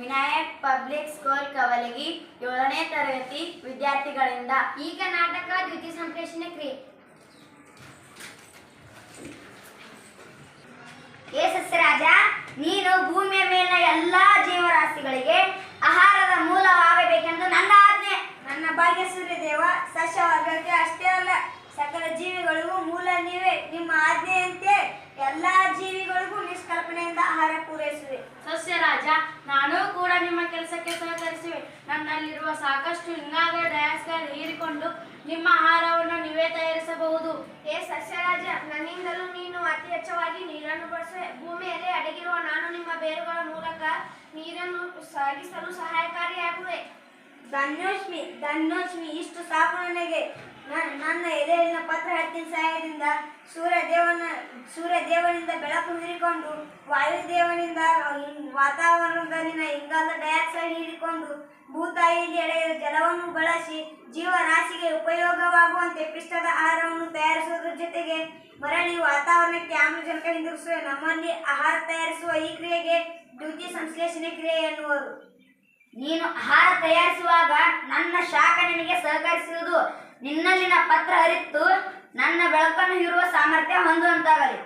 Vinayak public school ಕವಲಗಿ ಏಳನೇ ತರಗತಿ ವಿದ್ಯಾರ್ಥಿಗಳಿಂದ. ಈಗ ನಾಟಕ ದ್ವಿತೀಯ ಸಂಪ್ರೇಷಣೆ ಕ್ರಿಯೆ. ಏ ಸಸ್ಯರಾಜ ನೀನು ಭೂಮಿಯ ಮೇಲಿನ ಎಲ್ಲಾ ಜೀವರಾಶಿಗಳಿಗೆ ಆಹಾರದ ಮೂಲವಾಗಬೇಕೆಂದು ನನ್ನ ಆಜ್ಞೆ. ನನ್ನ ಭಾಗ್ಯ ಸೂರ್ಯದೇವ ಸಸ್ಯ ವರ್ಗಕ್ಕೆ ಅಷ್ಟೇ ಅಲ್ಲ ಸಕಲ ಜೀವಿಗಳಿಗೂ ಮೂಲ ನೀವೇ. ನಿಮ್ಮ ಆಜ್ಞೆಯಂತೆ ಎಲ್ಲಾ ಜೀವಿಗಳಿಗೂ ನಿಷ್ಕಲ್ಪನೆಯಿಂದ ಆಹಾರ ಪೂರೈಸುವೆ. ಸಸ್ಯರಾಜ ಸಾಕಷ್ಟು ಇಂಗಾದ ಡಯಾಕ್ಸೈಡ್ ಹೀರಿಕೊಂಡು ನಿಮ್ಮ ಆಹಾರವನ್ನು ನೀವೇ ತಯಾರಿಸಬಹುದು. ಏ ಸಸ್ಯರಾಜ ನನ್ನಿಂದಲೂ ನೀನು ಅತಿ ಹೆಚ್ಚವಾಗಿ ನೀರನ್ನು ಬಳಸುವೆ ಭೂಮಿಯಲ್ಲಿ ಅಡಗಿರುವ ನಾನು ನಿಮ್ಮ ಬೇರುಗಳ ಮೂಲಕ ನೀರನ್ನು ಸಾಗಿಸಲು ಸಹಾಯಕಾರಿಯಾಗುವೆ. ಧನ್ಯೋಶ್ಮಿ ಧನ್ಯೋಶ್ಮಿ ಇಷ್ಟು ಸಾಕು ನನಗೆ. ನನ್ನ ಎದೆಯಲ್ಲಿನ ಪತ್ರ ಹತ್ತಿನ ಸಹಾಯದಿಂದ ಸೂರ್ಯದೇವನ ಸೂರ್ಯದೇವನಿಂದ ಬೆಳಕು ಹೀರಿಕೊಂಡು ವಾಯುದೇವನಿಂದ ಇನ್- ವಾತಾವರಣದಲ್ಲಿನ ಇಂಗಾಲದ ಡೈಆಕ್ಸೈಡ್ ಹೀರಿಕೊಂಡು ಭೂತಾಯಿಯಲ್ಲಿ ಎಳೆಯುವ ಜಲವನ್ನು ಬಳಸಿ ಜೀವರಾಶಿಗೆ ಉಪಯೋಗವಾಗುವಂತೆ ಪಿಷ್ಟದ ಆಹಾರವನ್ನು ತಯಾರಿಸುವುದರ ಜೊತೆಗೆ ಮರಳಿ ವಾತಾವರಣಕ್ಕೆ ಆಮ್ಲಜನಕ ಹಿಂದಿರುಗಿಸುವ ನಮ್ಮಲ್ಲಿ ಆಹಾರ ತಯಾರಿಸುವ ಈ ಕ್ರಿಯೆಗೆ ದ್ಯುತಿ ಸಂಶ್ಲೇಷಣೆ ಕ್ರಿಯೆ ಎನ್ನುವರು. ನೀನು ಆಹಾರ ತಯಾರಿಸುವಾಗ ನನ್ನ ಶಾಖ ನಿನಗೆ ಸಹಕರಿಸುವುದು ನಿನ್ನಲ್ಲಿನ ಪತ್ರ ಅರಿತು ನನ್ನ ಬೆಳಕನ್ನು ಹೀರುವ ಸಾಮರ್ಥ್ಯ ಹೊಂದುವಂತಾಗಲಿ.